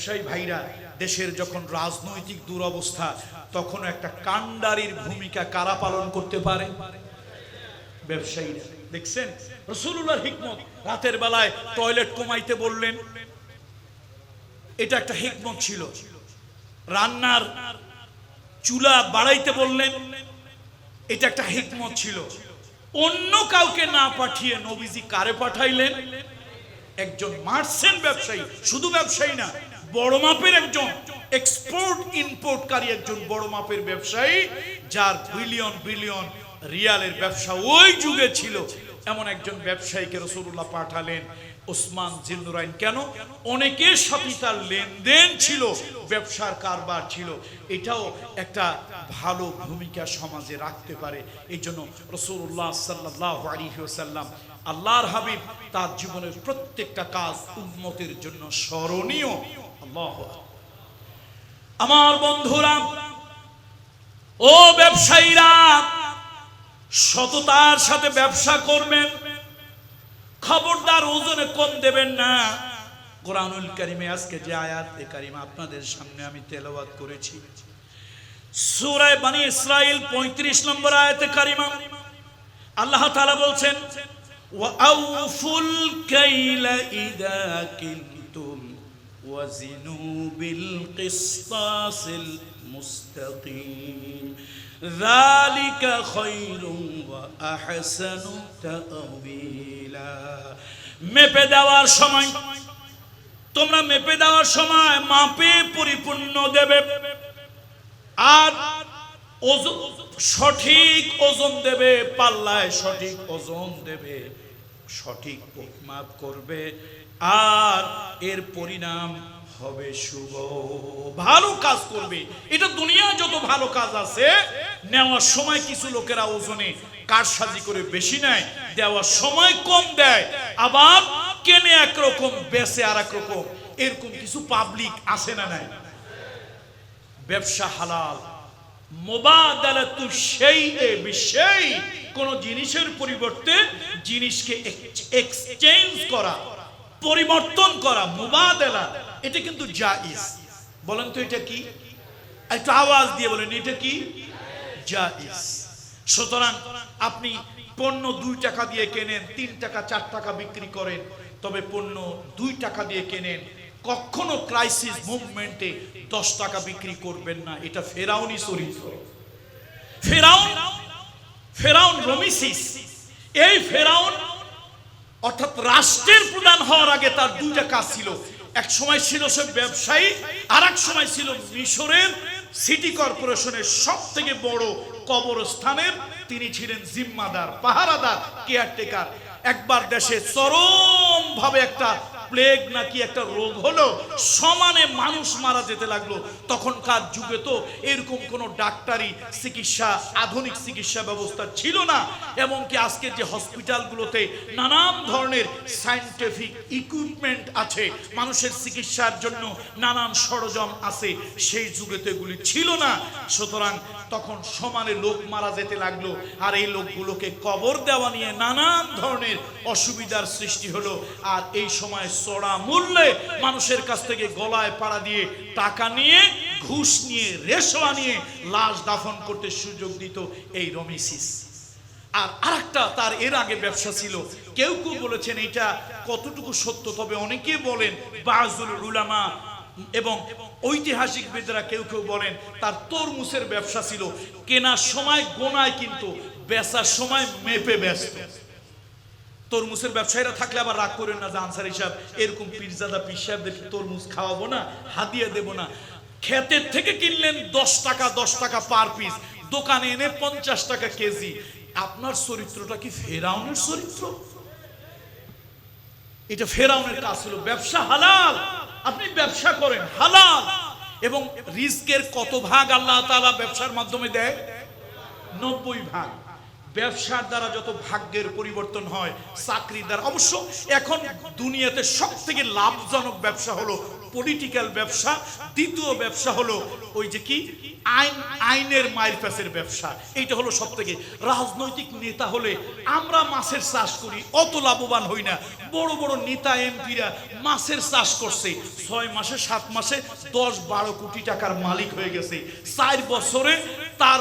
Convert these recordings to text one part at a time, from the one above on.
ব্যবসায়ী ভাইরা, দেশের যখন রাজনৈতিক দুরবস্থা, তখন একটা কাণ্ডারির ভূমিকা কারা পালন করতে পারে? ব্যবসায়ীরা। দেখছেন? রসুল্লাহ হিকমত। রাতের বেলায় টয়লেট কমাইতে বললেন। এটা একটা হিকমত ছিল। রান্নার চুলা বাড়াইতে বললেন। এটা একটা হিকমত ছিল। অন্য কাউকে না পাঠিয়ে নবীজি কারে পাঠাইলেন? একজন মার্সেন্ট ব্যবসায়ী। শুধু ব্যবসায়ী না বড় মাপের একজন এক্সপোর্ট ইম্পোর্টকারী একজন বড় মাপের ব্যবসায়ী, যার বিলিয়ন বিলিয়ন রিয়ালের ব্যবসা ওই যুগে ছিল। এমন একজন ব্যবসায়ীকে রসুল্লাহ পাঠালেন ওসমান জিন্নুরাইন কেন? অনেকের সাথে তার লেনদেন ছিল, ব্যবসার কারবার ছিল। এটাও একটা ভালো ভূমিকা সমাজে রাখতে পারে। এই জন্য রসুল্লাহ সাল্লাহ আলিহাসাল্লাম আল্লাহর হাবিব তার জীবনের প্রত্যেকটা কাজ উন্মতের জন্য স্মরণীয়। আল্লাহ আমার বন্ধুরা, ও ব্যবসায়ীরা, সততার সাথে ব্যবসা করবেন, খবরদার ওজনে কম দেবেন না। কোরআনুল কারিমে আজকে যে আয়াত এ কারিমা আপনাদের সামনে আমি তেলাওয়াত করেছি। সুরায় বানি ইসরাইল 35 নম্বর আয়াতে কারিমা, আল্লাহ তাআলা বলছেন وأوفوا الكيل إذا كلتم وزنوا بالقسطاس المستقيم ذلك خير وأحسن تأويلا মেপে দেওয়ার সময় তোমরা মেপে দেওয়ার সময় মাপে পরিপূর্ণ দেবে আর ওজন, সঠিক ওজন দেবে, পাল্লায় সঠিক ওজন দেবে, সঠিক পরিমাপ করবে, আর এর পরিণাম হবে শুভ। ভালো কাজ করবে। এটা দুনিয়া যত ভালো কাজ আছে, নেওয়ার সময় কিছু লোকেরা ওজনে কারসাজি করে বেশি নেয়, দেওয়ার সময় কম দেয়, আবার কেনে একরকম, বেচে আর রকম, এরকম কিছু পাবলিক আছে না নাই। ব্যবসা হালাল। মোবাদালাতু শাইএ বিশাই। কোন জিনিসের পরিবর্তে জিনিসকে এক্সচেঞ্জ করা, পরিবর্তন করা, মুবাদালা, এটা কিন্তু জায়েজ। বলেন তো এটা কি? একটা আওয়াজ দিয়ে বলেন, এটা কি? জায়েজ। সুতরাং আপনি পণ্য দুই টাকা দিয়ে কেনেন, তিন টাকা, চার টাকা বিক্রি করেন, তবে পণ্য দুই টাকা দিয়ে কেনেন কখনো ক্রাইসিস মুভমেন্টে দশ টাকা বিক্রি করবেন না। এটা ফেরাউনি চরিত্র। ফেরাউন ফেরাউন রমিসিস। এই ফেরাউন অর্থাৎ রাষ্ট্রের প্রধান হওয়ার আগে তার দুইটা কাজ ছিল। এক সময় ছিল সে ব্যবসায়ী আর এক সময় ছিল মিশরের সিটি কর্পোরেশনের সব থেকে বড় কবরস্থানের। তিনি ছিলেন জিম্মাদার, পাহারাদার, কেয়ারটেকার। একবার দেশে চরম ভাবে একটা প্লেগ নাকি একটা রোগ হলো? সমানে মানুষ মারা যেতে লাগল। তখনকার যুগে তো এরকম কোনো ডাক্তারি চিকিৎসা, আধুনিক চিকিৎসা ব্যবস্থা ছিল না। এমনকি আজকে যে হসপিটালগুলোতে নানান ধরনের সায়েন্টিফিক ইকুইপমেন্ট আছে, মানুষের চিকিৎসার জন্য নানান সরঞ্জাম আছে, সেই যুগে তো এগুলি ছিল না। সুতরাং তখন সমানে লোক মারা যেতে লাগল আর এই লোকগুলোকে কবর দেওয়া নিয়ে নানান ধরনের অসুবিধার সৃষ্টি হলো। আর এই সময় চড়া মূল্যে মানুষের কাছ থেকে গলায় পাড়া দিয়ে টাকা নিয়ে, ঘুষ নিয়ে রেশোয়া নিয়ে লাশ দাফন করতে সুযোগ দিত এই রমিসিস। আর আরেকটা, তার এর আগে ব্যবসা ছিল। কেউ কেউ বলেছেন এটা কতটুকু সত্য, তবে অনেকে বলেন বাজুল উলামা এবং ঐতিহাসিক বেদরা কেউ কেউ বলেন তার তরমুসের ব্যবসা ছিল। কেনার সময় গোনায় কিন্তু, বেচার সময় মেপে ব্যস্ত। তরমুজের ব্যবসায়ীরা থাকলে আবার রাগ করেন না যে আনসার হিসাব, এরকম পীরজাদা পীর সাহেবদেরকে তরমুজ খাওয়াবো না, হাদিয়া দেব না। ক্ষেতের থেকে কিনলেন দশ টাকা দশ টাকা পার পিস, দোকানে এনে পঞ্চাশ টাকা কেজি। আপনার চরিত্রটা কি ফেরাউনের চরিত্র? এটা ফেরাউনের কাজ ছিল ব্যবসা হালাল। আপনি ব্যবসা করেন, হালাল। এবং রিস্কের কত ভাগ আল্লাহ তালা ব্যবসার মাধ্যমে দেয়? নব্বই ভাগ। ব্যবসার দ্বারা যত ভাগ্যের পরিবর্তন হয়, চাকরির দ্বারা। অবশ্য এখন দুনিয়াতে সব থেকে লাভজনক ব্যবসা হলো পলিটিক্যাল ব্যবসা, দ্বিতীয় ব্যবসা হলো ওই যে কি? আইন, আইনের মায়ের প্যাসের ব্যবসা। এইটা হলো সব থেকে রাজনৈতিক নেতা হলে আমরা মাছের চাষ করি, অত লাভবান হই না। বড় বড় নেতা, এমপিরা মাছের চাষ করছে। ছয় মাসে, সাত মাসে দশ বারো কোটি টাকার মালিক হয়ে গেছে। চার বছরে তার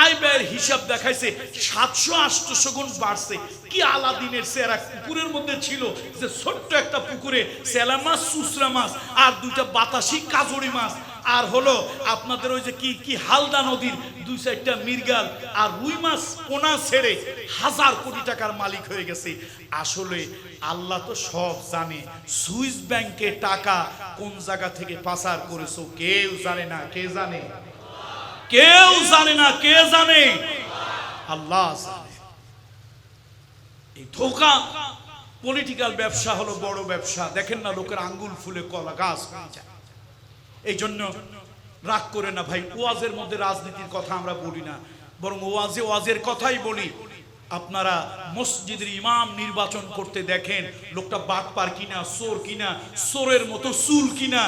আয় ব্যয়ের হিসাব দেখাইছে, সাতশো আটশো গুণ বাড়ছে। কি আলাদিনের সেরা পুকুরের মধ্যে ছিল যে ছোট্ট একটা পুকুরে সেলা মাছ, সুসরা মাছ আর দুইটা বাতাসি কাজড়ি মাছ। আর হলো আপনাদের ওই যে কি কি হালদা নদীর দুই চারটা মির্গাল আর রুই মাছ পোনা ছেড়ে হাজার কোটি টাকার মালিক হয়ে গেছে। আসলে আল্লাহ তো সব জানে সুইস ব্যাংকে টাকা কোন জায়গা থেকে পাচার করেছ, কেউ জানে না, কে জানে? কেউ জানে না, কে জানে? আল্লাহ এই ধোকা পলিটিক্যাল ব্যবসা হলো বড় ব্যবসা। দেখেন না লোকের আঙ্গুল ফুলে কলা গাছ এই জন্য রাগ করে না ভাই, ওয়াজের মধ্যে রাজনীতির কথা আমরা বলি না, বরং ওয়াজে ওয়াজের কথাই বলি। আপনারা মসজিদের ইমাম নির্বাচন করতে দেখেন, লোকটা বাটপার কিনা সোর কিনা সোরের মতো চুল কিনা,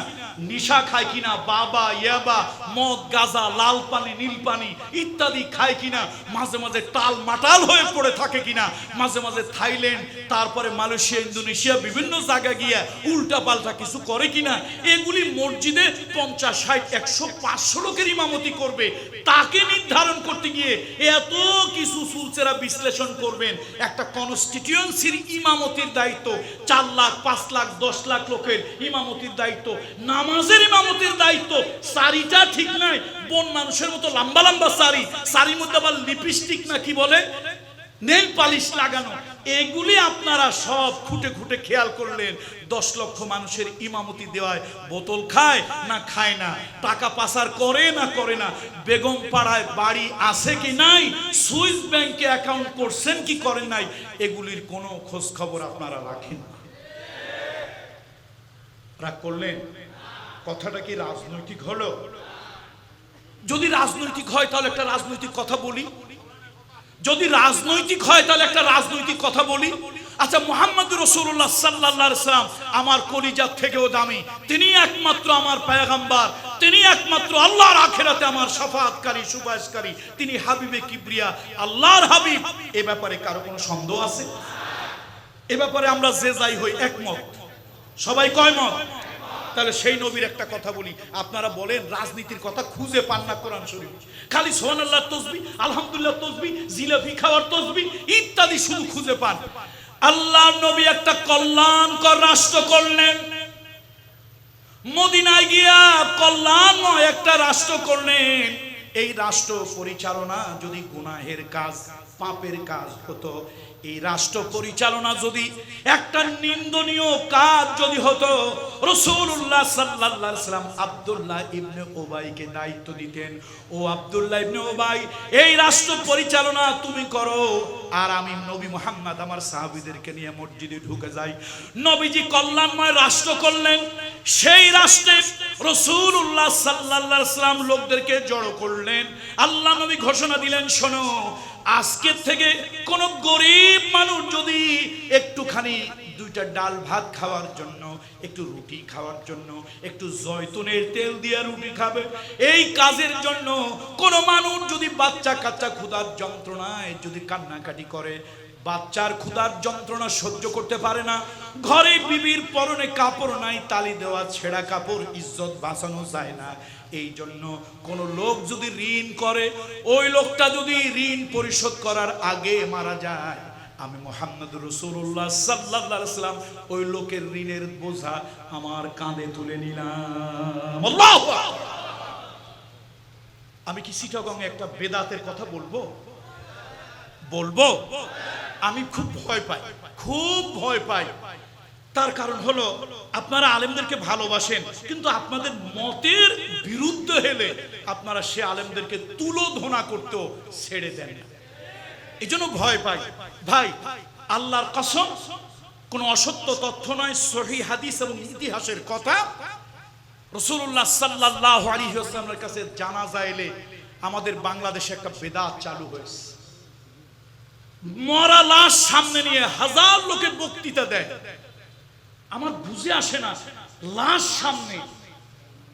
নিশা খায় কিনা, বাবা, ইয়াবা, মদ, গাজা, লাল পানি, নীল পানি ইত্যাদি খায় কিনা, মাঝে মাঝে টাল মাটাল হয়ে পড়ে থাকে কিনা, মাঝে মাঝে থাইল্যান্ড, তারপরে মালয়েশিয়া, ইন্দোনেশিয়া, বিভিন্ন জায়গায় গিয়া উল্টা পাল্টা কিছু করে কিনা, এগুলি মসজিদে পঞ্চাশ, ষাট, একশো, পাঁচশো লোকের ইমামতি করবে। তাকে নির্ধারণ করতে গিয়ে এত কিছু সুলচেরা বিশ্লেষণ করবেন। একটা কনস্টিটিউয়েন্সির ইমামতির দায়িত্ব, চার লাখ, পাঁচ লাখ, দশ লাখ লোকের ইমামতির দায়িত্ব, নামাজের ইমামতির দায়িত্ব। সারিটা ঠিক নাই, বন মানুষের মতো লম্বা লম্বা সারি। সারির মধ্যে আবার লিপস্টিক না কি বলে? নেল পালিশ লাগানো। এগুলি আপনারা সব খুঁটে খুঁটে খেয়াল করলেন। দশ লক্ষ মানুষের ইমামতি দেওয়ায় বোতল খায় না খায় না? টাকা পাচার করে না করে না? বেগম পাড়ায় বাড়ি আছে কি নাই? সুইস ব্যাংকে অ্যাকাউন্ট করছেন কি করেন নাই? এগুলির কোনো খোঁজ খবর আপনারা রাখেন। রাগ করলেন? কথাটা কি রাজনৈতিক হলো? যদি রাজনৈতিক হয়, তাহলে একটা রাজনৈতিক কথা বলি। যদি রাজনৈতিক হয়, তাহলে একটা রাজনৈতিক কথা বলি। আচ্ছা মোহাম্মদ রসুল্লাহ সাল্লাহ সাল্লাম আমার কলিজার থেকেও দামি। তিনি একমাত্র আমার পায়গাম্বার। তিনি একমাত্র আল্লাহর আখেরাতে আমার সাফাতকারী সুবাসকারী তিনি হাবিবে কিবরিয়া, আল্লাহর হাবিব। এ ব্যাপারে কারও কোনো সন্দেহ আছে? এ ব্যাপারে আমরা যে যাই হই, একমত। সবাই কয় মত তাহলে সেই নবীর একটা কথা বলি। আপনারা বলেন, রাজনীতির কথা খুঁজে পান না কোরআন শরীফ। খালি সোহান আল্লাহ তসবি আলহামদুলিল্লাহ তসবি, জিলাপি খাওয়ার তসবি, ইত্যাদি শুধু খুঁজে পান। আল্লাহ নবী একটা কল্যাণকর রাষ্ট্র করলেন। মদিনায় গিয়া কল্যাণময় একটা রাষ্ট্র করলেন। এই রাষ্ট্র পরিচালনা যদি গুনাহের কাজ, পাপের কাজ হতো এই রাষ্ট্র পরিচালনা যদি একটা নিন্দনীয় কাজ যদি হতো রসুল্লাহ সাল্লাহ সাল্লাম আবদুল্লাহ ইবনে ওবাইকে দায়িত্ব দিতেন। ও আবদুল্লাহ ইবনে ওবাই এই রাষ্ট্র পরিচালনা তুমি করো। আর আমি নবী মোহাম্মদ আমার সাহাবিদেরকে নিয়ে মসজিদে ঢুকে যাই। নবীজি কল্যাণময় রাষ্ট্র করলেন। সেই রাষ্ট্রে রসুল্লাহ সাল্লাহ সাল্লাম লোকদেরকে জড়ো করলেন। আল্লাহ নবী ঘোষণা দিলেন, শোনো আজকের থেকে কোন গরিব মানুষ যদি একটুখানি দুইটা ডাল ভাত খাওয়ার জন্য, একটু রুটি খাওয়ার জন্য, একটু জয়তুনের তেল দিয়ে রুটি খাবে, এই কাজের জন্য কোন মানুষ যদি বাচ্চা কাচ্চা ক্ষুধার যন্ত্রণায় যদি কান্নাকাটি করে, বাচ্চার ক্ষুধার যন্ত্রণা সহ্য করতে পারে না, ঘরে বিবির পরনে কাপড় নাই, তালি দেওয়া, ছেঁড়া কাপড়, ইজ্জত বাঁচানো যায় না। এই জন্য কোন লোক যদি ঋণ করে, ওই লোকটা যদি ঋণ পরিশোধ করার আগে মারা যায়। আমি মোহাম্মদ রসুল্লাহ সাল্লাহ সাল্লাম ওই লোকের ঋণের বোঝা আমার কাঁধে তুলে নিলাম। আমি কি সিটাগং একটা বেদাতের কথা বলব? বলব? আমি খুব ভয় পাই, খুব ভয় পাই। তার কারণ হলো, আপনারা আলেমদেরকে ভালোবাসেন, কিন্তু আপনাদের মতের বিরুদ্ধে হেলে আপনারা সে আলেমদেরকে তুলো তুলোধনা করতেও ছেড়ে দেন এই জন্য ভয় পাই। ভাই, আল্লাহর কসম, কোন অসত্য তথ্য নয়, সহি হাদিস এবং ইতিহাসের কথা। রসুল্লাহ সাল্লাহ আলী কাছে জানা যাইলে আমাদের বাংলাদেশে একটা বেদাত চালু হয়েছে। মরা লাশ সামনে নিয়ে হাজার লোকের বক্তৃতা দেয়। আমার বুঝে আসে না। লাশ সামনে।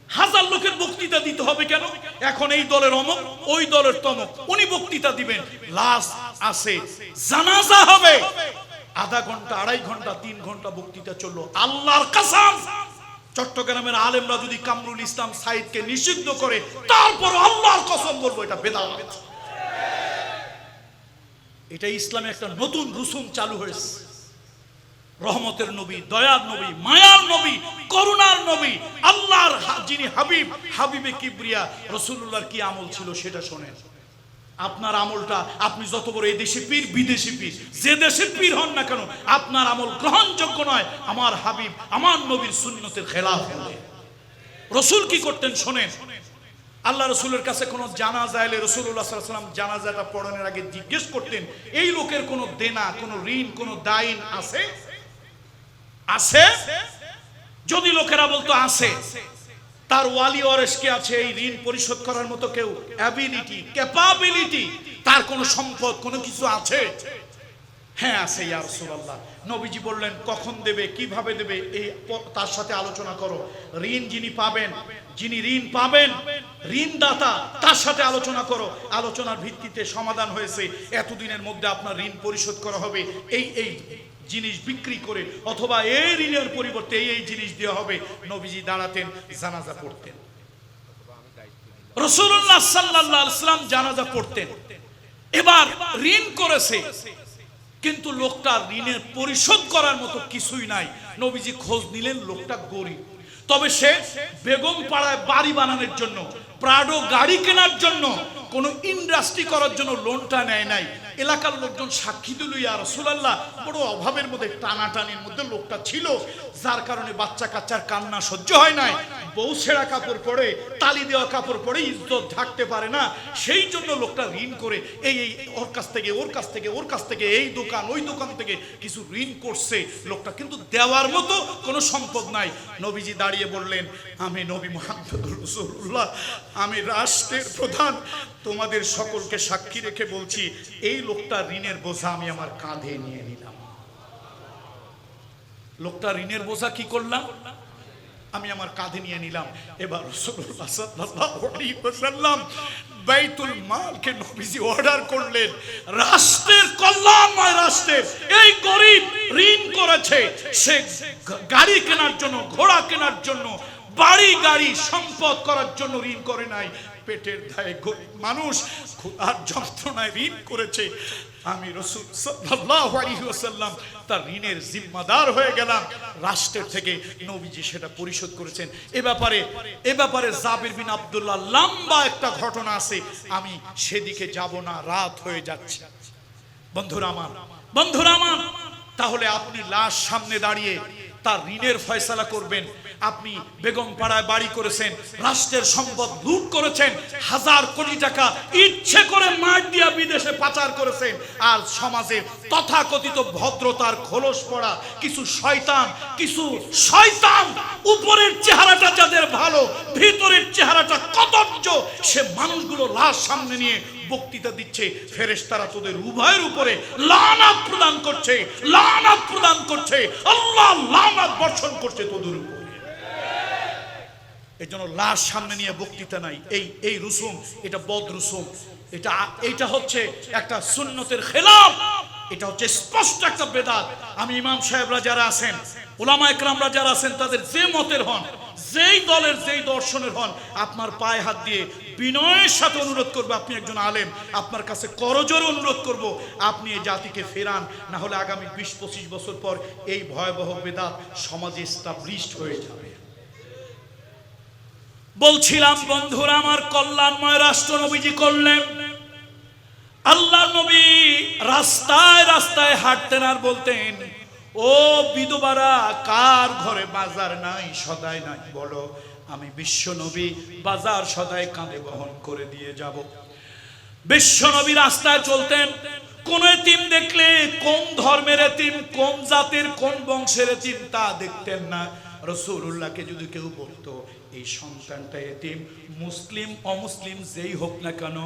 হাজার লোকের বক্তৃতা দিতে হবে কেন? এখন এই দলের অমক, ওই দলের তমক। উনি বক্তৃতা দিবেন। লাশ আছে। জানাজা হবে। আধা ঘণ্টা, আড়াই ঘণ্টা, তিন ঘণ্টা বক্তৃতা চলল। আল্লাহর কাসাম। চট্টগ্রামের আলেমরা যদি কামরুল ইসলাম সাইদকে নিষিদ্ধ করে তারপর আল্লাহর কসম বলব, এটা বেদাত এটা ইসলামে একটা নতুন রুসুম চালু হয়েছে। রহমতের নবী, দয়ার নবী, মায়ার নবী, করুণার নবী, আল্লাহর যিনি হাবিব, হাবিবে কিবরিয়া রসুল্লাহর কি আমল ছিল সেটা শোনেন। আপনার আমলটা, আপনি যত বড় এই দেশে পীর, বিদেশি পীর, যে দেশে পীর হন না কেন, আপনার আমল গ্রহণযোগ্য নয়, আমার হাবিব, আমার নবীর সুন্নতের খেলাফ হলে। রসুল কি করতেন শোনেন। আল্লাহ রসুলের কাছে কোনো জানাজা এলে রসুল্লাহ সাল্লাম জানাজাটা পড়ানোর আগে জিজ্ঞেস করতেন, এই লোকের কোনো দেনা, কোনো ঋণ, কোনো দাইন আছে? আছে? যদি লোকেরা বলতো আছে, তার ওয়ালি ওয়ারেসকে আছে, এই ঋণ পরিশোধ করার মতো কেউ? অ্যাবিলিটি ক্যাপাবিলিটি তার কোনো সম্পদ, কোনো কিছু আছে? হ্যাঁ আছে, ইয়া রাসূলুল্লাহ। নবীজি বললেন, কখন দেবে, কীভাবে দেবে, এই তার সাথে আলোচনা করো। ঋণ যিনি পাবেন, যিনি ঋণ পাবেন, ঋণদাতা, তার সাথে আলোচনা করো। আলোচনার ভিত্তিতে সমাধান হয়েছে। এতদিনের মধ্যে আপনার ঋণ পরিশোধ করা হবে। এই এই জিনিস বিক্রি করে অথবা এই ঋণের পরিবর্তে এই এই জিনিস দেওয়া হবে। নবীজি দাঁড়াতেন, জানাজা পড়তেন। রসুল্লাহ সাল্লাহ সাল্লাম জানাজা পড়তেন। এবার ঋণ করেছে। কিন্তু লোকটা ঋণের পরিশোধ করার মতো কিছুই নাই। নবীজি খোঁজ নিলেন, লোকটা গরিব। তবে সে বেগম পাড়ায় বাড়ি বানানোর জন্য প্রাডো গাড়ি কেনার জন্য, কোন ইন্ডাস্ট্রি করার জন্য লোনটা নেয় নাই। এলাকার লোকজন সাক্ষী দিল, ইয়া রসুলাল্লাহ। বড় অভাবের মধ্যে, টানাটানির মধ্যে লোকটা ছিল। যার কারণে বাচ্চা কাচ্চার কান্না সহ্য হয় নাই। বউ ছেঁড়া কাপড় পরে, তালি দেওয়া কাপড় পরে ইজ্জত থাকতে পারে না। সেই জন্য লোকটা ঋণ করে, এই এই, ওর কাছ থেকে, ওর কাছ থেকে, ওর কাছ থেকে, এই দোকান, ওই দোকান থেকে কিছু ঋণ করছে। লোকটা কিন্তু দেওয়ার মতো কোনো সম্পদ নাই। নবীজি দাঁড়িয়ে বললেন, আমি নবী মোহাম্মদ রসুল্লাহ আমি রাষ্ট্রের প্রধান। তোমাদের সকলকে সাক্ষী রেখে বলছি, এই লোকটা ঋণের বোঝা আমি আমার কাঁধে নিয়ে নিলাম। লোকটা ঋণের বোঝা কি করলাম? আমি আমার কাঁধে নিয়ে নিলাম। এবার বাইতুল মালকে নবীজি অর্ডার করলেন, রাষ্ট্রের রাষ্ট্রের এই গরিব ঋণ করেছে। সে গাড়ি কেনার জন্য, ঘোড়া কেনার জন্য, বাড়ি গাড়ি সম্পদ করার জন্য ঋণ করে নাই। পেটের দায়ে গরিব মানুষ ক্ষুধার যন্ত্রণায় ঋণ করেছে। আমি রসুল সাল্লাল্লাহু আলাইহি ওয়াসাল্লাম তার ঋণের জিম্মাদার হয়ে গেলাম। রাষ্ট্রের থেকে নবীজি সেটা পরিশোধ করেছেন। এ ব্যাপারে এ ব্যাপারে জাবির বিন আব্দুল্লাহ লম্বা একটা ঘটনা আছে। আমি সেদিকে যাব না, রাত হয়ে যাচ্ছে। বন্ধুরা আমার বন্ধুরা আমার, তাহলে আপনি লাশ সামনে দাঁড়িয়ে তার ঋণের ফয়সালা করবেন। আপনি বেগম পাড়ায় বাড়ি করেছেন, রাষ্ট্রের সম্পদ লুট করেছেন, হাজার কোটি টাকা ইচ্ছে করে মার দিয়া বিদেশে পাচার করেছেন, আর সমাজে তথাকথিত ভদ্রতার খোলস পড়া, কিছু শয়তান কিছু শয়তান, উপরের চেহারাটা যাদের ভালো, ভিতরের চেহারাটা কদর্য, সে মানুষগুলো লাশ সামনে নিয়ে বক্তৃতা দিচ্ছে, ফেরেশতারা তোদের উভয়ের উপরে লানাত প্রদান করছে, লানাত প্রদান করছে, আল্লাহ লানাত বর্ষণ করছে তোদের উপরে। এই জন্য লাশ সামনে নিয়ে বক্তৃতা নাই। এই এই রুসুম, এটা বদ রুসুম। এটা এটা হচ্ছে একটা সুন্নতের খেলাফ। এটা হচ্ছে স্পষ্ট একটা বেদাত। আমি ইমাম সাহেবরা যারা আছেন ওলামা একরামরা যারা আছেন, তাদের যে মতের হন, যেই দলের, যেই দর্শনের হন, আপনার পায়ে হাত দিয়ে বিনয়ের সাথে অনুরোধ করব, আপনি একজন আলেম, আপনার কাছে করজোর অনুরোধ করব, আপনি এই জাতিকে ফেরান, না হলে আগামী বিশ পঁচিশ বছর পর এই ভয়াবহ বেদাত সমাজে স্টাবলিশড হয়ে যাবে। বলছিলাম, বন্ধুরা, আমার কল্যাণময় রাষ্ট্র নবীজি করলেন। আল্লাহ নবী রাস্তায় রাস্তায় হাঁটতেন আর বলতেন, ও বিধবারা, কার ঘরে বাজার নাই, সদাই নাই? বলো, আমি বিশ্ব নবী, বাজার সদাই কাঁধে বহন করে দিয়ে যাব। বিশ্ব নবী রাস্তায় চলতেন। কোন এতিম দেখলে, কোন ধর্মের এতিম, কোন জাতির, কোন বংশের এতিম তা দেখতেন না। রসুল্লাহকে যদি কেউ বলতো এই সন্তানটা এতিম, মুসলিম, অমুসলিম, যেই হোক না কেন,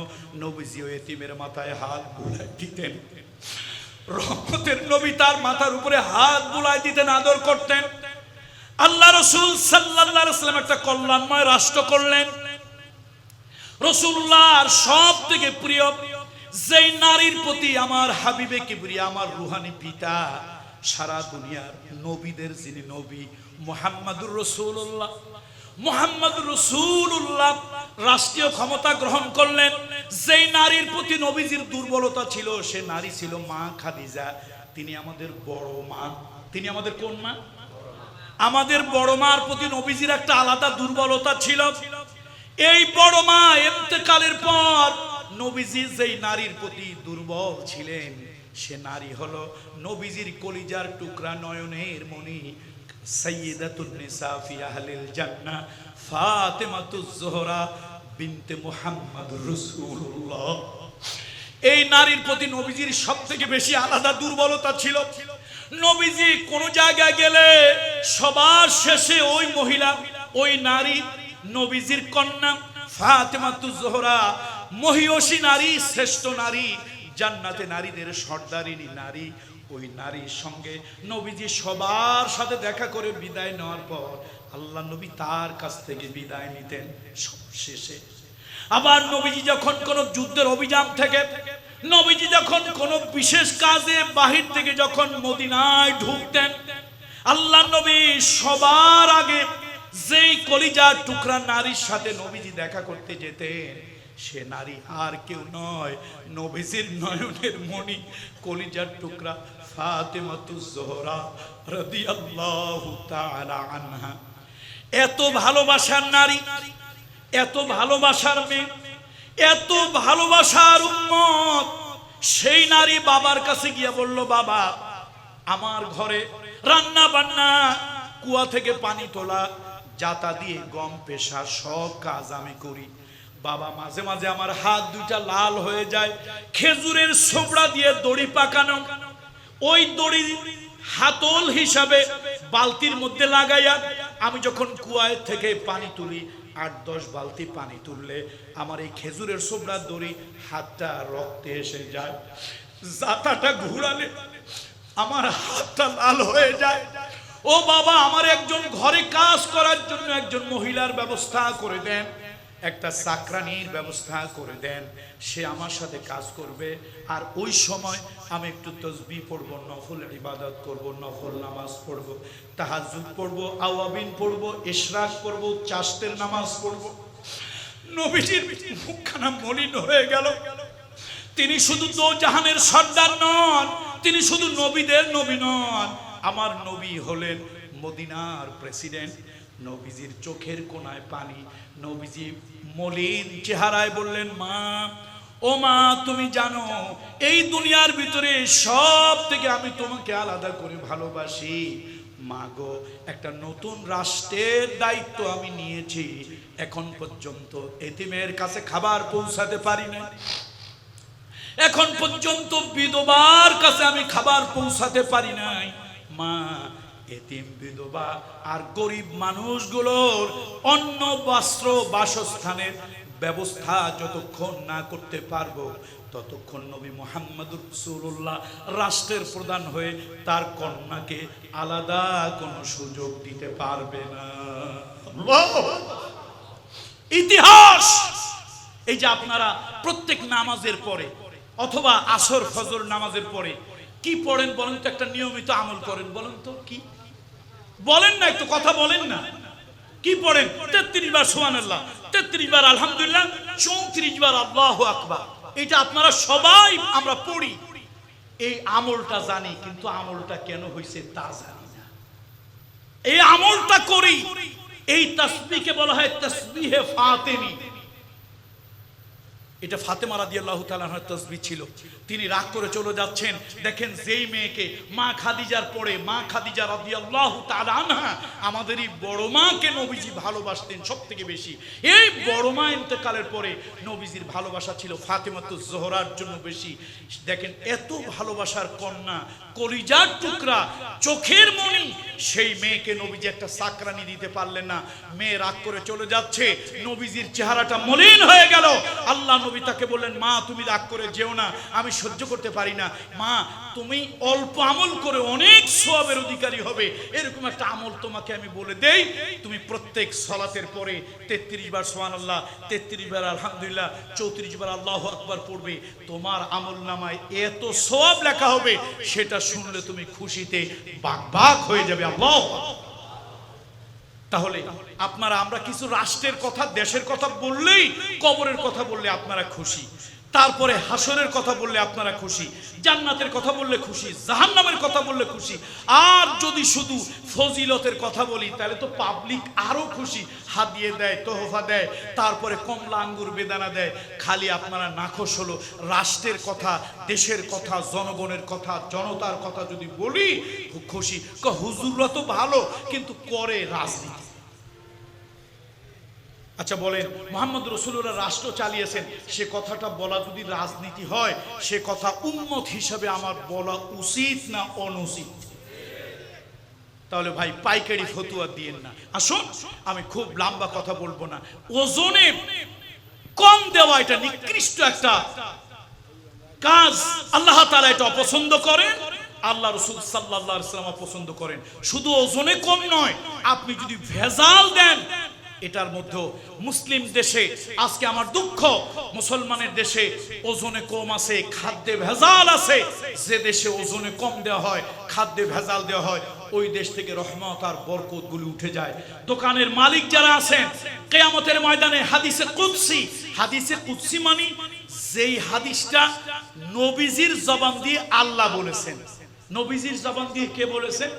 নবীজিও এতিমের মাথায় হাত বুলাই দিতেন। রহমতের নবী তার মাথার উপরে হাত বুলাই দিতেন, আদর করতেন। আল্লাহ রসুল সাল্লাল্লাহু সাল্লাম একটা কল্যাণময় রাষ্ট্র করলেন। রসুল্লাহর সব থেকে প্রিয়, যেই নারীর প্রতি আমার হাবিবে কিবরিয়া, আমার রুহানি পিতা সারা দুনিয়ার নবীদের যিনি নবী, মোহাম্মদুর রসুল্লাহ মোহাম্মদ রসুল্লাহ রাষ্ট্রীয় ক্ষমতা গ্রহণ করলেন। যেই নারীর প্রতি নবীজির দুর্বলতা ছিল, সে নারী ছিল মা খাদিজা। তিনি আমাদের বড় মা। তিনি আমাদের কোন মা? আমাদের বড় মার প্রতি নবীজির একটা আলাদা দুর্বলতা ছিল। এই বড় মা এতেকালের পর নবীজি যেই নারীর প্রতি দুর্বল ছিলেন সে নারী হলো নবীজির কলিজার টুকরা নয়নের ফাতেমাতুজ জোহরা এই নারীর প্রতি নবীজির সব থেকে বেশি আলাদা দুর্বলতা ছিল। নবীজি কোন জায়গায় গেলে সবার শেষে ওই মহিলা, ওই নারী, নবীজির কন্যা ফাতেমাতু জোহরা, মহিয়সী নারী, শ্রেষ্ঠ নারী জান্নাতে নারীদের সর্দারিনী নারী, ওই নারীর সঙ্গে নবীজি সবার সাথে দেখা করে বিদায় নেওয়ার পর আল্লাহ নবী তার কাছ থেকে বিদায় নিতেন সব শেষে আবার নবীজি যখন কোন যুদ্ধের অভিযান থেকে, নবীজি যখন কোন বিশেষ কাজে বাহির থেকে যখন মদিনায় ঢুকতেন, আল্লাহ নবী সবার আগে যেই কলিজার টুকরা নারীর সাথে নবীজি দেখা করতে যেতেন সে নারী আর কেউ নয়, নবীজির নয়নের মণি, কলিজার টুকরা ফাতেমাতু জোহরা রাদিয়াল্লাহু তাআলা আনহা। এত ভালোবাসার নারী, এত ভালোবাসার মেয়ে, এত ভালোবাসার উন্মত সেই নারী বাবার কাছে গিয়া বলল, বাবা, আমার ঘরে রান্না বান্না কুয়া থেকে পানি তোলা জাতা দিয়ে গম, পেশা, সব কাজ আমি করি। বাবা মাঝে মাঝে আমার হাত দুইটা লাল হয়ে যায়, খেজুরের সোবড়া দিয়ে দড়ি পাকানো। ওই দড়ি হাতল হিসাবে বালতির মধ্যে লাগাইয়া আমি যখন কুয়ায় থেকে পানি তুলি, আট দশ বালতি পানি তুললে আমার এই খেজুরের সোবড়ার দড়ি হাতটা রক্তে এসে যায়। জাতাটা ঘুরালে আমার হাতটা লাল হয়ে যায়। ও বাবা, আমার একজন ঘরে কাজ করার জন্য একজন মহিলার ব্যবস্থা করে দেন। একটা চাকরানির ব্যবস্থা করে দেন। সে আমার সাথে কাজ করবে। আর ওই সময় আমি একটু তসবি পড়ব নফলের ইবাদত করব, নফল নামাজ পড়ব তাহাজুদ পড়ব, আওয়াবিন পড়ব, ইশরাক পড়ব চাষতের নামাজ পড়ব। নবীজির মুখখানা মলিন হয়ে গেল। তিনি শুধু তো জাহানের সর্দার নন, তিনি শুধু নবীদের নবী নন। আমার নবী হলেন মদিনার প্রেসিডেন্ট। নবীজির চোখের কোনায় পানি। নবীজি মলিন চেহারায় বললেন, মা, ও মা, তুমি জানো, এই দুনিয়ার ভিতরে সব থেকে আমি তোমাকে আলাদা করে ভালোবাসি। মা গো, একটা নতুন রাষ্ট্রের দায়িত্ব আমি নিয়েছি। এখন পর্যন্ত এতিমের কাছে খাবার পৌঁছাতে পারি না এখন পর্যন্ত বিধবার কাছে আমি খাবার পৌঁছাতে পারি নাই। মা এতিম বিধবা আর গরিব মানুষগুলোর অন্ন, বস্ত্র, বাসস্থানের ব্যবস্থা যতক্ষণ না করতে পারব, ততক্ষণ নবী মোহাম্মদুর রসুল্লাহ রাষ্ট্রের প্রধান হয়ে তার কন্যাকে আলাদা কোনো সুযোগ দিতে পারবে না। ইতিহাস! এই যে আপনারা প্রত্যেক নামাজের পরে অথবা আসর, ফজর নামাজের পরে কি পড়েন বলেন তো? একটা নিয়মিত আমল করেন বলেন তো? কি? বলেন না, একটু কথা বলেন না। কি পড়েন? তেত্রিশ বার সোহান আল্লাহ তেত্রিশ বার আলহামদুলিল্লাহ, চৌত্রিশ বার আল্লাহ আকবার। এটা আপনারা সবাই আমরা পড়ি। এই আমলটা জানি, কিন্তু আমলটা কেন হয়েছে তা জানি না। এই আমলটা করি। এই তসবিকে বলা হয় তসবিহে ফাতেমি এটা ফাতেমা রাদিয়াল্লাহু তাআলার তসবি ছিল। তিনি রাগ করে চলে যাচ্ছেন। দেখেন যেই মেয়েকে মা খাদিজার পরে, মা খাদিজা রাদিয়াল্লাহু তাআলা আনহা আমাদের এই বড় মাকে নবীজি ভালোবাসতেন সব থেকে বেশি। এই বড় মা ইন্তেকালের পরে নবীজির ভালোবাসা ছিল ফাতেমাতু জোহরার জন্য বেশি। দেখেন এত ভালোবাসার কন্যা, কলিজার টুকরা, চোখের মণি, সেই মেয়েকে নবীজি একটা সাকরানি দিতে পারলেন না। মেয়ে রাগ করে চলে যাচ্ছে, নবীজির চেহারাটা মলিন হয়ে গেল। আল্লাহ নবী তাকে বললেন, মা, তুমি রাগ করে যেও না, আমি সহ্য করতে পারি না। মা, তুমি অল্প আমল করে অনেক সবের অধিকারী হবে। এরকম একটা আমল তোমাকে আমি বলে দেই। তুমি প্রত্যেক সলাতের পরে তেত্রিশ বার সোহান আল্লাহ তেত্রিশ বার আলহামদুলিল্লাহ, চৌত্রিশ বার আল্লাহ আকবার পড়বে। তোমার আমল নামায় এত সব লেখা হবে, সেটা শুনলে তুমি খুশিতে বাক বাক হয়ে যাবে, আল্লাহ তাহলে আপনারা, আমরা কিছু রাষ্ট্রের কথা, দেশের কথা বললেই কবরের কথা বললে আপনারা খুশি। তারপরে হাসরের কথা বললে আপনারা খুশি। জান্নাতের কথা বললে খুশি। জাহান্নামের কথা বললে খুশি। আর যদি শুধু ফজিলতের কথা বলি, তাহলে তো পাবলিক আরও খুশি। হাত দিয়ে তোহফা দেয়, তারপরে কমলা আঙ্গুর বেদানা দেয়। খালি আপনারা নাখোশ হলো। রাষ্ট্রের কথা, দেশের কথা, জনগণের কথা, জনতার কথা যদি বলি খুশি। হুজুররা তো ভালো, কিন্তু করে রাজনীতি। আচ্ছা বলেন, মোহাম্মদ রসুল্লাহ রাষ্ট্র চালিয়েছেন। সে কথাটা বলা যদি রাজনীতি হয়, সে কথা উন্মত হিসাবে আমার বলা উচিত না অনুচিত? তাহলে ভাই, পাইকারি ফতুয়া দিয়েন না। আসুন, আমি খুব লম্বা কথা বলব না। ওজনে কম দেওয়া এটা নিকৃষ্ট একটা কাজ। আল্লাহ তালা এটা অপছন্দ করেন, আল্লাহ রসুল সাল্লাহ সাল্লাম অপছন্দ করেন। শুধু ওজনে কম নয়, আপনি যদি ভেজাল দেন এটার মধ্যে মুসলিম দেশে, আজকে আমার দুঃখ, মুসলমানের দেশে ওজনে কম আছে, খাদ্যে ভেজাল আছে। যে দেশে ওজনে কম দেওয়া হয়, খাদ্যে ভেজাল দেওয়া হয়, ওই দেশ থেকে রহমত আর বরকত গুলি উঠে যায়। দোকানের মালিক যারা আছেন, কেয়ামতের ময়দানে হাদিসে কুৎসি হাদিসে কুৎসি মানি যেই হাদিসটা নবীজির জবান দিয়ে আল্লাহ বলেছেন। নবীজির জবান দিয়ে কে বলেছেন?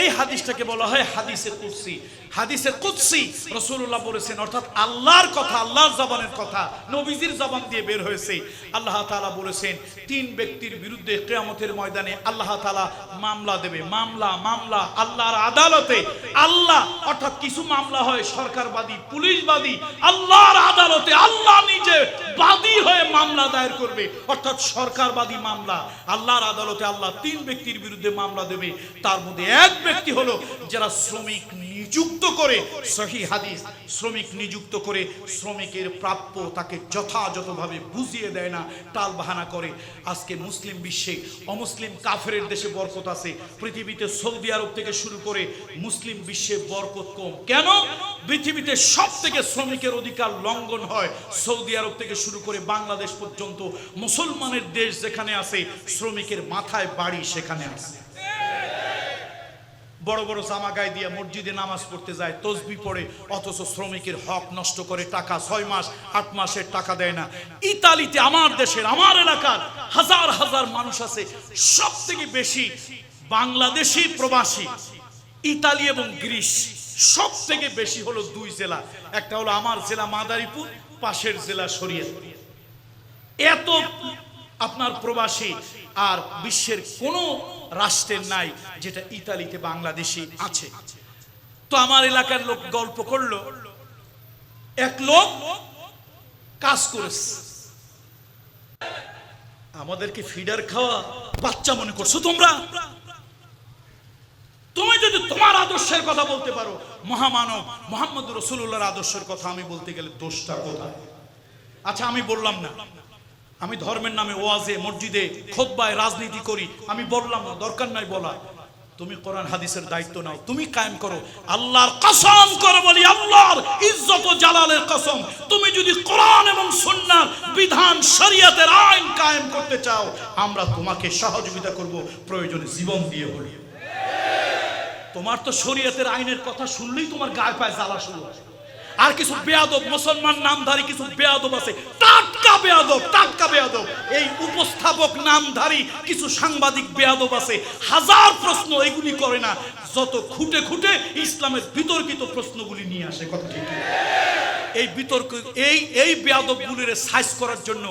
এই হাদিসটাকে বলা হয় হাদিসে কুৎসি হাদিসে কুৎসি রসুল্লাহ বলেছেন, অর্থাৎ আল্লাহর কথা, আল্লাহর জবানের কথা, নবীজির জবান দিয়ে বের হয়েছে। আল্লাহ তাআলা বলেছেন, তিন ব্যক্তির বিরুদ্ধে কেয়ামতের ময়দানে আল্লাহ তাআলা মামলা দেবে। মামলা মামলা, আল্লাহর আদালতে। আল্লাহ, অর্থাৎ কিছু মামলা হয়, সরকারবাদী, পুলিশবাদী, আল্লাহর আদালতে আল্লাহ নিজে বাদী হয়ে মামলা দায়ের করবে। অর্থাৎ সরকারবাদী মামলা, আল্লাহর আদালতে আল্লাহ তিন ব্যক্তির বিরুদ্ধে মামলা দেবে। তার মধ্যে এক ব্যক্তি হলো যারা শ্রমিক নিযুক্ত করে সহি হাদিস শ্রমিক নিযুক্ত করে শ্রমিকের প্রাপ্য তাকে যথাযথভাবে বুঝিয়ে দেয় না, টাল বাহানা করে। আজকে মুসলিম বিশ্বে অমুসলিম কাফেরের দেশে বরকত আছে। পৃথিবীতে সৌদি আরব থেকে শুরু করে মুসলিম বিশ্বে বরকত কম। কেন? পৃথিবীতে সব থেকে শ্রমিকের অধিকার লঙ্ঘন হয় সৌদি আরব থেকে শুরু করে বাংলাদেশ পর্যন্ত। মুসলমানের দেশ যেখানে আছে, শ্রমিকের মাথায় বাড়ি সেখানে আছে। বড় বড় জামা গায়ে দিয়ে মসজিদে নামাজ পড়তে যায়, তসবি পড়ে, অথচ শ্রমিকের হক নষ্ট করে টাকা ছয় মাস, আট মাসের টাকা দেয় না। ইতালিতে, আমার দেশের, আমার এলাকার হাজার হাজার মানুষ আছে সব থেকে বেশি বাংলাদেশি প্রবাসী, ইতালি এবং গ্রিস সব থেকে বেশি হলো দুই জেলা। একটা হলো আমার জেলা মাদারীপুর, পাশের জেলা শরিয়া এত আপনার প্রবাসী আর বিশ্বের কোনো রাষ্ট্রের নাই, যেটা ইতালিতে বাংলাদেশি আছে। তো আমার এলাকার লোক গল্প করল, এক লোক কাজ করেছে। আমাদেরকে ফিডার খাওয়া বাচ্চা মনে করছ তোমরা? তুমি যদি তোমার আদর্শের কথা বলতে পারো, মহামানব মোহাম্মদ রসুল্লাহর আদর্শের কথা আমি বলতে গেলে দোষটা কোথায়? আচ্ছা আমি বললাম না। আমি ধর্মের নামে ওয়াজে, মসজিদে, খোদ্বায় রাজনীতি করি। আমি বললাম না, দরকার নাই বলা। তুমি কোরআন, হাদিসের দায়িত্ব নাও। তুমি কায়েম করো। আল্লাহর কসম করে বলি, আল্লাহর ইজ্জত ও জালালের কসম। তুমি যদি কোরআন এবং সুন্নাহর বিধান, শরীয়তের আইন কায়েম করতে চাও, আমরা তোমাকে সহযোগিতা করব প্রয়োজনে জীবন দিয়ে বলি তোমার তো শরীয়তের আইনের কথা শুনলেই তোমার গায়ে পায় জ্বালা শুরু হয়। আর কিছু বেয়াদব মুসলমান নামধারী কিছু বেয়াদব আছে। টাটকা বেয়াদব টাটকা বেয়াদব। এই উপস্থাপক নামধারী কিছু সাংবাদিক বেয়াদব আছে। হাজার প্রশ্ন এগুলি করে না, যত খুঁটে খুঁটে ইসলামের বিতর্কিত প্রশ্নগুলি নিয়ে আসে। কথা ঠিক এই বিতর্ক, এই এই বেয়াদবগুলির সাইজ করার জন্য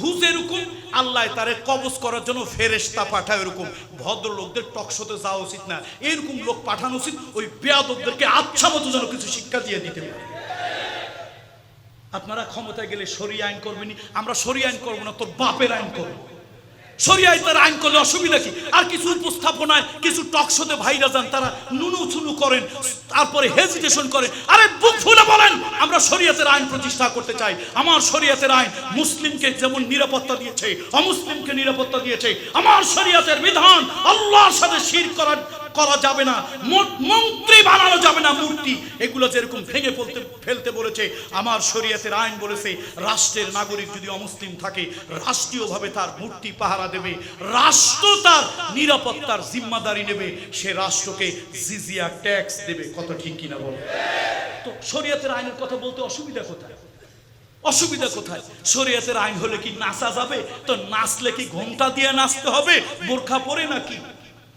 রুহু এরকম, আল্লাহ তারে কবজ করার জন্য ফেরেশতা পাঠায় এরকম। ভদ্রলোকদের টকশোতে যাওয়া উচিত না। এরকম লোক পাঠানো উচিত, ওই বেয়াদবদেরকে আচ্ছা মতো যেন কিছু শিক্ষা দিয়ে দিতে পারে। আপনারা ক্ষমতায় গেলে সরি আইন করবেনি আমরা সরি আইন করব না, তোর বাপের আইন করব। সরিয়ায় তারা আইন করলে অসুবিধা কি? আর কিছু উপস্থাপনায়, কিছু টকশোতে ভাইরা যান, তারা নুনু চুনু করেন, তারপরে হেজিটেশন করে আরে বুক ফুলে বলেন, আমরা শরিয়াতের আইন প্রতিষ্ঠা করতে চাই। আমার শরিয়াতের আইন মুসলিমকে যেমন নিরাপত্তা দিয়েছে, অমুসলিমকে নিরাপত্তা দিয়েছে। আমার শরিয়াতের বিধান আল্লাহর সাথে শির করার করা যাবে না। মন্ত্রী বানানো যাবে না মূর্তি। এগুলো যেরকম ভেঙে ফেলতে ফেলতে বলেছে, আমার শরীয়তের আইন বলেছে, রাষ্ট্রের নাগরিক যদি অমুসলিম থাকে, রাষ্ট্রীয়ভাবে তার মূর্তি পাহারা দেবে, রাষ্ট্র তার নিরাপত্তার জিম্মাদারি নেবে, সে রাষ্ট্রকে জিজিয়া ট্যাক্স দেবে। কত ঠিক কিনা বল? তো শরীয়তের আইনের কথা বলতে অসুবিধা কোথায়? অসুবিধা কোথায়? শরীয়তের আইন হলে কি নাচা যাবে? তো নাচলে কি ঘোমটা দিয়ে নাচতে হবে? বোরখা পরে নাকি?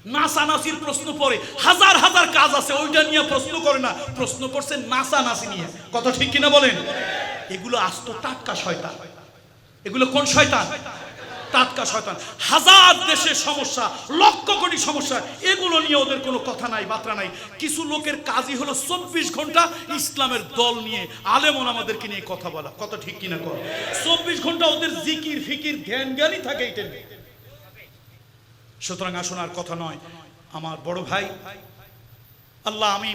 নাচানাচির প্রশ্ন পড়ে। হাজার হাজার কাজ আছে, ওইটা নিয়ে প্রশ্ন করে না। প্রশ্ন করছে নাচানাচি নিয়ে। কথা ঠিক কিনা বলেন? এগুলো আস্ত টাটকা শয়তান। এগুলো কোন শয়তান? টাটকা শয়তান। হাজার দেশের সমস্যা, লক্ষ কোটি সমস্যা, এগুলো নিয়ে ওদের কোনো কথা নাই বার্তা নাই। কিছু লোকের কাজই হলো চব্বিশ ঘণ্টা ইসলামের দল নিয়ে, আলেমন আমাদেরকে নিয়ে কথা বলা। কত ঠিক কিনা কর? চব্বিশ ঘণ্টা ওদের জিকির, ফিকির, ধ্যান, জ্ঞানই থাকে এইটা নিয়ে সুতরাং আসুন আর কথা নয়। আমার বড় ভাই, আল্লাহ আমি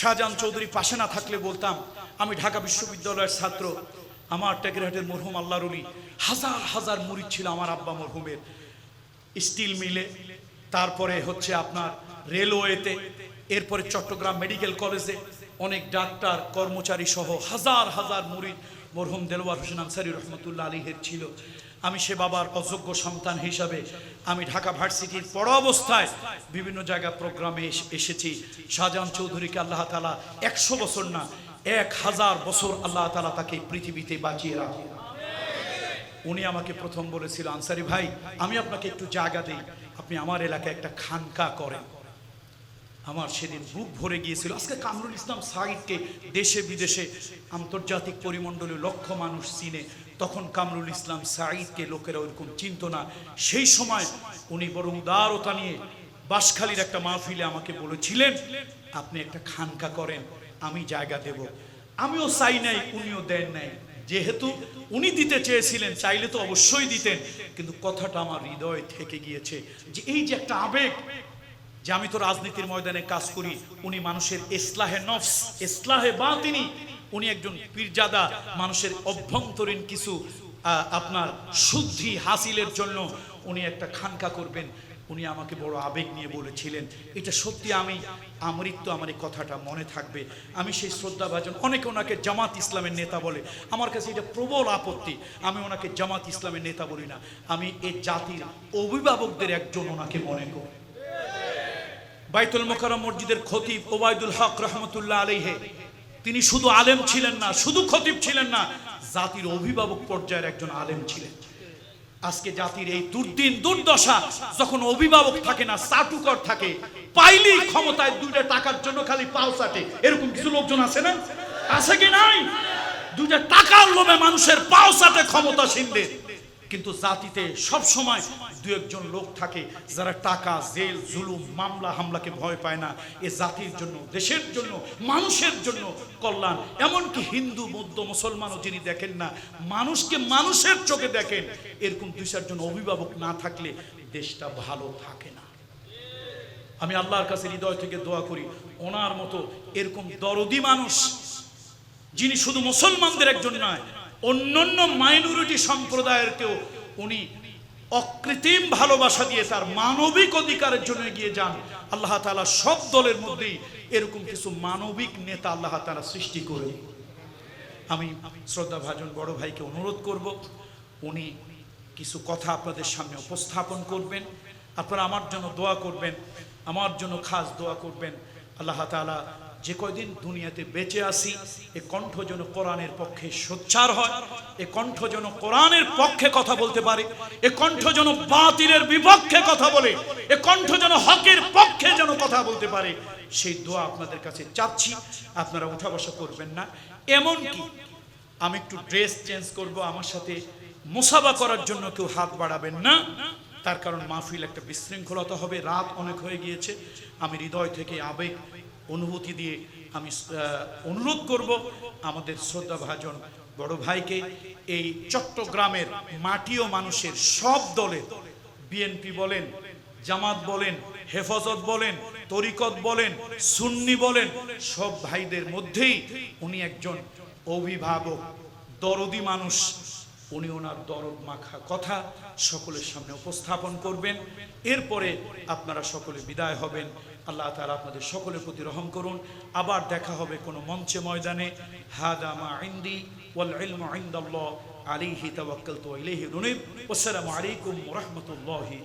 শাহজাহান চৌধুরী পাশে না থাকলে বলতাম, আমি ঢাকা বিশ্ববিদ্যালয়ের ছাত্র, আমার টেকেরহাটের মরহুম আল্লাহর উলি হাজার হাজার মুরিদ ছিল আমার আব্বা মরহুমের। স্টিল মিলে, তারপরে হচ্ছে আপনার রেলওয়েতে, এরপরে চট্টগ্রাম মেডিকেল কলেজে অনেক ডাক্তার, কর্মচারী সহ হাজার হাজার মুরিদ মরহুম দেলোয়ার হোসেন আনসারি রহমতুল্লাহ আলীহের ছিল। আমি সে বাবার অযোগ্য সন্তান হিসাবে আমি ঢাকা ভার্সিটির পড় অবস্থায় বিভিন্ন জায়গায় প্রোগ্রামে এসেছি। শাহজাহান চৌধুরীকে আল্লাহ তালা একশো বছর না, এক হাজার বছর আল্লাহ তালা তাকে পৃথিবীতে বাঁচিয়ে রাখে। উনি আমাকে প্রথম বলেছিল, আনসারি ভাই, আমি আপনাকে একটু জায়গা দিই। আপনি আমার এলাকায় একটা খানকা করেন। আমার সেদিন বুক ভরে গিয়েছিল। আজকে কামরুল ইসলাম সাইদকে দেশে বিদেশে আন্তর্জাতিক পরিমণ্ডলে লক্ষ মানুষ চিনে। তখন কামরুল ইসলাম সাইদকে লোকেরা ওরকম চিনত না। সেই সময় উনি বড় উদারতা নিয়ে বাসখালীর একটা মাহফিলে আমাকে বলেছিলেন, আপনি একটা খানকা করেন, আমি জায়গা দেব। আমিও চাই নাই, উনিও দেন নাই। যেহেতু উনি দিতে চেয়েছিলেন, চাইলে তো অবশ্যই দিতেন, কিন্তু কথাটা আমার হৃদয় থেকে গিয়েছে যে এই যে একটা আবেগ যে আমি তো রাজনীতির ময়দানে কাজ করি, উনি মানুষের ইসলাহে নফস ইসলাহে বা তিনি উনি একজন পীরজাদা, মানুষের অভ্যন্তরীণ কিছু আপনার শুদ্ধি হাসিলের জন্য উনি একটা খানকা করবেন। উনি আমাকে বড় আবেগ নিয়ে বলেছিলেন, এটা সত্যি আমি, আমৃত্যু আমার এই কথাটা মনে থাকবে। আমি সেই শ্রদ্ধাভাজন। অনেকে ওনাকে জামাত ইসলামের নেতা বলে। আমার কাছে এটা প্রবল আপত্তি। আমি ওনাকে জামাত ইসলামের নেতা বলি না। আমি এই জাতির অভিভাবকদের একজন ওনাকে মনে করি। বাইতুল মোকারম মসজিদের খতিব ওবায়দুল হক রহমতুল্লাহ আলাইহে তিনি শুধু আলেম ছিলেন না, শুধু খতিব ছিলেন না, জাতির অভিভাবক পর্যায়ের একজন আলেম ছিলেন। আজকে জাতির এই দুর্দিন, দুর্দশা যখন অভিভাবক থাকে না চাটুকর থাকে, পাইলেই ক্ষমতায় দুইটা টাকার জন্য খালি পাও চাটে এরকম কিছু লোকজন আছে না? আছে কি নাই? দুইটা টাকার লোভে মানুষের পাও চাটে ক্ষমতাসীনদের। কিন্তু জাতিতে সব সময় দু একজন লোক থাকে যারা টাকা, জেল, জুলুম, মামলা, হামলাকে ভয় পায় না। এ জাতির জন্য, দেশের জন্য, মানুষের জন্য কল্যাণ। এমনকি হিন্দু, বৌদ্ধ, মুসলমানও যিনি দেখেন না, মানুষকে মানুষের চোখে দেখেন, এরকম দুই চারজন অভিভাবক না থাকলে দেশটা ভালো থাকে না। আমি আল্লাহর কাছে হৃদয় থেকে দোয়া করি, ওনার মতো এরকম দরদি মানুষ, যিনি শুধু মুসলমানদের একজন নয় অন্যান্য মাইনরিটি সম্প্রদায়েরকেও উনি অকৃত্রিম ভালোবাসা দিয়ে তার মানবিক অধিকারের জন্য এগিয়ে যান। আল্লাহ তাআলা সব দলের মধ্যেই এরকম কিছু মানবিক নেতা আল্লাহ তালা সৃষ্টি করে। আমি শ্রদ্ধা ভাজন বড় ভাইকে অনুরোধ করব, উনি কিছু কথা আপনাদের সামনে উপস্থাপন করবেন। আপনারা আমার জন্য দোয়া করবেন, আমার জন্য খাস দোয়া করবেন। আল্লাহ তাআলা যে কয়দিন দুনিয়াতে বেঁচে আসি এ কণ্ঠ যেন কোরআনের পক্ষে সোচ্চার হয়, এ কণ্ঠ যেন কোরআনের পক্ষে কথা বলতে পারে, এ কণ্ঠ যেন বাতিলের বিপক্ষে কথা বলে, এ কণ্ঠ যেন হকের পক্ষে যেন কথা বলতে পারে, সেই দোয়া আপনাদের কাছে চাচ্ছি, আপনারা উঠা বসা করবেন না। এমনকি আমি একটু ড্রেস চেঞ্জ করব, আমার সাথে মোসাবা করার জন্য কেউ হাত বাড়াবেন না। তার কারণ মাহফিল একটা বিশৃঙ্খলতা হবে, রাত অনেক হয়ে গিয়েছে, আমি হৃদয় থেকে আবেগ অনুভূতি দিয়ে আমি অনুরোধ করব আমাদের শ্রদ্ধা ভাজন বড় ভাইকে, এই চট্টগ্রামের মাটিও মানুষের সব দলের বিএনপি বলেন, জামাত বলেন, হেফাজত বলেন, তরিকত বলেন, সুন্নি বলেন, সব ভাইদের মধ্যেই উনি একজন অভিভাবক, দরদি মানুষ। উনি ওনার দরদ মাখা কথা সকলের সামনে উপস্থাপন করবেন। এরপরে আপনারা সকলে বিদায় হবেন। আল্লাহ তালা আপনাদের সকলের প্রতি রহম করুন। আবার দেখা হবে কোনো মঞ্চে ময়দানে। হাদামা ইন্দি ওয়াল ইলমু আলাইহি তাওয়াক্কালতু ওয়া ইলাইহি ওয়াসসালামু আলাইকুম ওয়া রাহমাতুল্লাহি